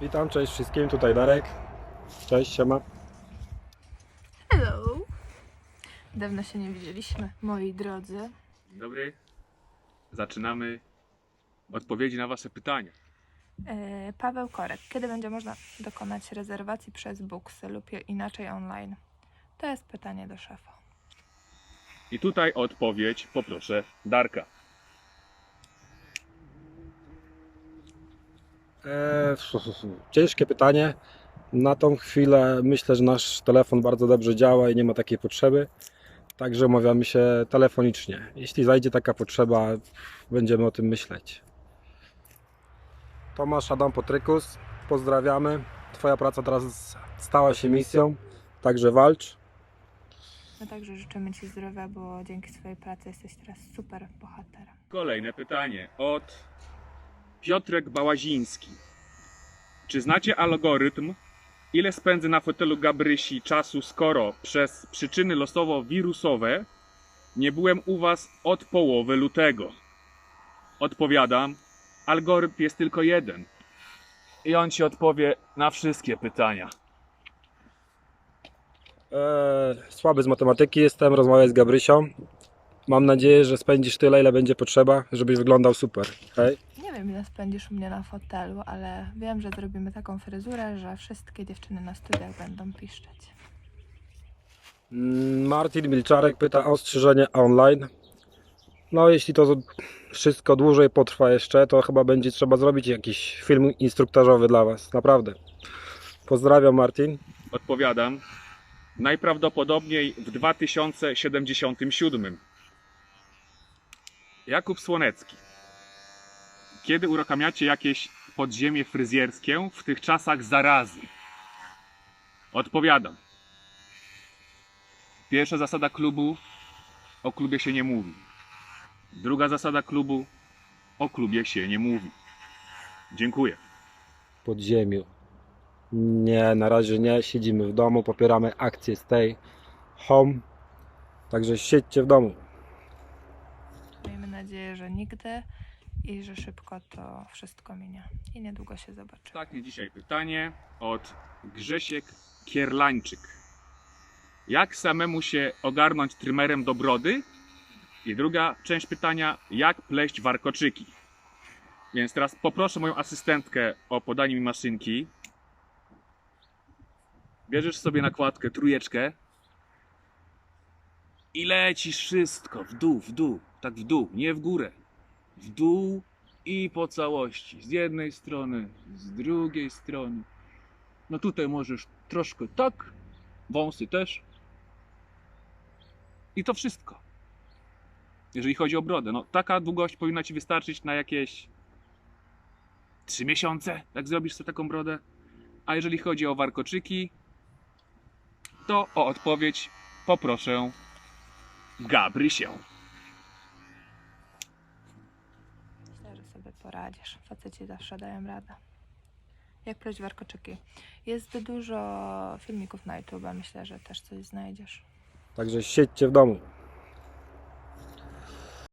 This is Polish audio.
Witam, cześć wszystkim, tutaj Darek. Cześć, siema. Hello! Dawno się nie widzieliśmy, moi drodzy. Dzień dobry. Zaczynamy odpowiedzi na Wasze pytania. E, Paweł Korek. Kiedy będzie można dokonać rezerwacji przez Booksy lub inaczej online? To jest pytanie do szefa. I tutaj odpowiedź poproszę Darka. Ciężkie pytanie. Na tą chwilę myślę, że nasz telefon bardzo dobrze działa i nie ma takiej potrzeby. Także umawiamy się telefonicznie. Jeśli zajdzie taka potrzeba, będziemy o tym myśleć. Tomasz Adam Potrykus, pozdrawiamy. Twoja praca teraz stała się misją, także walcz. My także życzymy Ci zdrowia, bo dzięki swojej pracy jesteś teraz super bohaterem. Kolejne pytanie od Piotrek Bałaziński. Czy znacie algorytm, ile spędzę na fotelu Gabrysi czasu, skoro przez przyczyny losowo wirusowe nie byłem u Was od połowy lutego? Odpowiadam, algorytm jest tylko jeden. I on Ci odpowie na wszystkie pytania. Eee, słaby z matematyki jestem, rozmawiaj z Gabrysią. Mam nadzieję, że spędzisz tyle, ile będzie potrzeba, żebyś wyglądał super. Hej. Nie wiem, ile spędzisz u mnie na fotelu, ale wiem, że zrobimy taką fryzurę, że wszystkie dziewczyny na studiach będą piszczeć. Mm, Martin Milczarek pyta o ostrzyżenie online. No, jeśli to wszystko dłużej potrwa jeszcze, to chyba będzie trzeba zrobić jakiś film instruktażowy dla Was. Naprawdę. Pozdrawiam, Martin. Odpowiadam. Najprawdopodobniej w 2077. Jakub Słonecki. Kiedy uruchamiacie jakieś podziemie fryzjerskie w tych czasach zarazy? Odpowiadam. Pierwsza zasada klubu o klubie się nie mówi. Druga zasada klubu o klubie się nie mówi. Dziękuję. Pod ziemią. Nie, na razie nie. Siedzimy w domu, popieramy akcję Stay Home. Także siedźcie w domu. Nadzieję, że nigdy i że szybko to wszystko minie. I niedługo się zobaczymy. Ostatnie dzisiaj pytanie od Grzesiek Kierlańczyk. Jak samemu się ogarnąć trymerem do brody? I druga część pytania, jak pleść warkoczyki? Więc teraz poproszę moją asystentkę o podanie mi maszynki. Bierzesz sobie nakładkę, trójeczkę i lecisz wszystko w dół, w dół, tak w dół, nie w górę. W dół i po całości. Z jednej strony, z drugiej strony. No tutaj możesz troszkę tak, wąsy też. I to wszystko. Jeżeli chodzi o brodę, no taka długość powinna ci wystarczyć na jakieś 3 miesiące, jak zrobisz sobie taką brodę. A jeżeli chodzi o warkoczyki, to o odpowiedź poproszę Gabrysię. Sobie poradzisz. Faceci zawsze dają radę. Jak pleść warkoczyki? Jest dużo filmików na YouTube. Myślę, że też coś znajdziesz. Także siedźcie w domu.